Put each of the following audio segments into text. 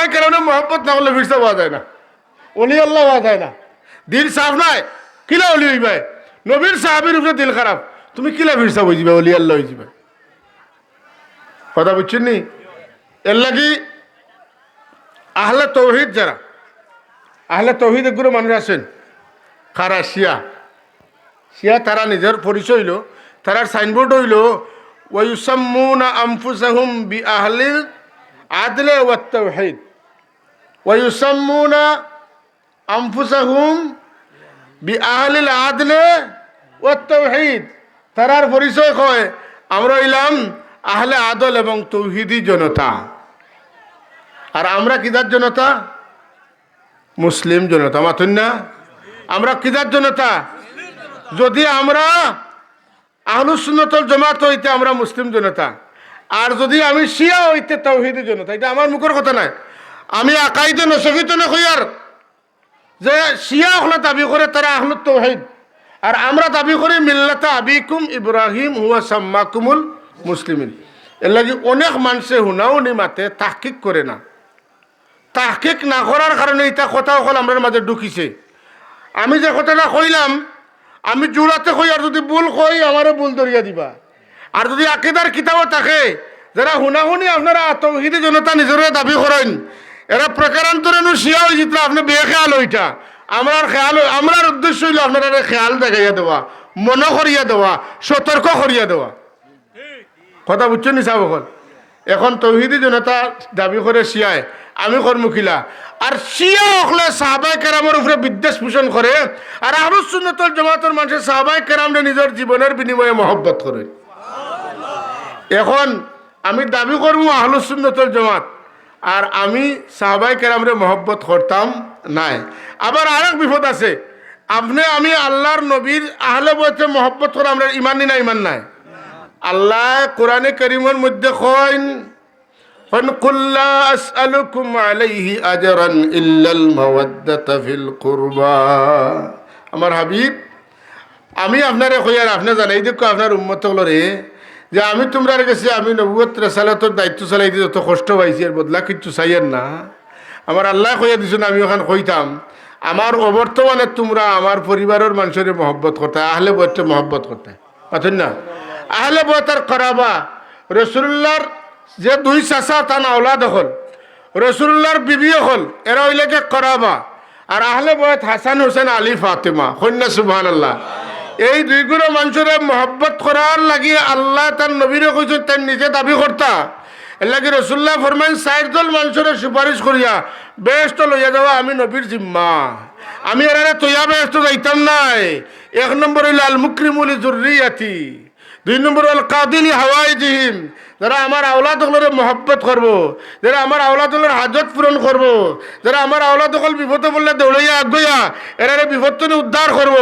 সাহাবাই কেন মহব্বত না করলে ফিরসা পাওয়া যায় না। অলি আল্লাহ পাওয়া যায় না। দিল সাফ নাই, কিলা অলি হইবাই নবীর সাহাবির উপরে দিল খারাপ। তুমি কিলা ফিরসা হয়ে যাবে অলি আল্লাহ হয়ে যাবে কথা বুঝছেন নি? এর লাগি আহলে তৌহিদ যারা, আহলে তৌহিদ এগুলো মানুষ আছেন, খারা শিয়া। শিয়া তারা নিজের পরিচয় হইল, তারার সাইনবোর্ড হইল, ওয়ুসাম্মুনা আনফুসাহুম বি আহলিল আদলে ওয়াত তাওহীদ ওয়ুসাম্মুনা আনফুসাহুম বি আহলিল আদলে ওয়াত তাওহীদ তারার পরিচয় কয় আমরা হইলাম আহলে আদল এবং তৌহিদি জনতা। আর আমরা কিদার জনতা? মুসলিম জনতা মাথুন না? আমরা কিদার জনতা? যদি আমরা আহলুসুন্নতল জমাত হইতে আমরা মুসলিম জনতা, আর যদি আমি শিয়া হইতে তৌহিদি জনতা, এটা আমার মুখের কথা নাই আমি আকাইদে নসফিত না হইয়ার যে শিয়া হলে দাবি করে তারা আহলুত তৌহিদ। আর আমরা দাবি করি মিল্লাতা আবিকুম ইব্রাহিম হুয়া সাম্মাকুমুল মুসলিমিন। এর লাগি অনেক মানুষে হুনাউনি মাতে তাহকিক করে না। তাহকিক না করার কারণে এটা কথা হল আমরা মাঝে ঢুকিছে। আমি যে কথাটা কইলাম, আমি জোড়াতে কই আর যদি ভুল কই, আমারও ভুল ধরিয়া দিবা। আর যদি আকিদার কিতাবও থাকে, যারা হুনাহুনি আপনারা তৌহিদি জনতা নিজের দাবি করেন এরা প্রকারান্তরে শিয়া হয়ে আপনি বে খেয়াল ওইটা। আমার খেয়াল আমার উদ্দেশ্য হইল আপনারা খেয়াল দেখাইয়া দেওয়া, মনে করিয়া দেওয়া, সতর্ক করিয়া দেওয়া। কথা বুঝছেন নি সাহেব এখন এখন তৌহিদি জনতা দাবি করে শিয়ায়, আমি কর্মখিলা আর শিয়া হলে সাহাবাই কেরামের উপরে বিদ্বেষ পোষণ করে, আর আরও সুন্নতল জমাতের মানুষের সাহাবাই কেরামরে নিজের জীবনের বিনিময়ে মহব্বত করে। এখন আমি দাবি করব আহলুসুন্নতল জমাত আর আমি সাহাবাই কেরামরে মহব্বত করতাম নাই আবার আরেক বিপদ আছে আপনি আমি আল্লাহর নবীর আহলে বইতে মহব্বত করে আমরা ইমান নি না ইমান নাই আল্লাহ কোরআনে করিমের মধ্যে কইন قل قل لا أسألكم عليه أجرا إلا المودة في القربى আমার হাবিব আমি আপনারে কইয়ার আপনি জানাই দেখো আপনার উন্মত রে যে আমি তোমরা গেছি, আমি নবুয়ত রেসালাতর দায়িত্ব চালাই যত কষ্ট পাইছি, এর বদলা কিচ্ছু চাইয়ের না। আমার আল্লাহ কইয়া দিছেন আমি ওখানে কইতাম, আমার অবর্তমানে তোমরা আমার পরিবারের মানুষের মহব্বত করতে আহলে বইতে মহব্বত করতে পাচ্ছেন না? আহলে বইতার করাবা, রসুল্লাহর যে দুই চাচা তান আওলাদ হল, রসুল্লাহর বিবি হল, এরা হইলেকে করাবা। আর আহলে বয়ত হাসান হোসেন আলী ফাতেমা, কন্যা সুবহান আল্লাহ এই দুই দুইগুলো মানুষের মহব্বত করার লাগি আল্লাহ তার নবীরে কইছেন তার নিজে দাবি করতা এলাকি রসুল্লাহ ফরমান চার দল মানুষের সুপারিশ করিয়া বেস্ট লইয়া যাওয়া আমি নবীর জিম্মা। আমি এরা তৈয়া ব্যস্ত যাইতাম নাই। এক নম্বর হইল আল মুকরিমুল জুরিয়াতি দুই নম্বর হল কাদিলি হাওয়াই জিহিম যারা আমার আওলাদ হলরে মহব্বত করব, যারা আমার আওলাদ হলের হাজত পূরণ করব, যারা আমার আওলাদ হল বিপদে বললে দৌড়াইয়া আগুয়া এরারে বিপদ উদ্ধার করব।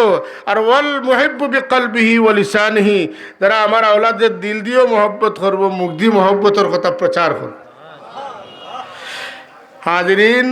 আর ওয়াল মুহিব্বু বিকলবিহি ওয়াল ইসানিহি যারা আমার আওলাদের দিল দিয়েও মহব্বত করব দিয়ে মহব্বতের কথা প্রচার করব। হাজিরিন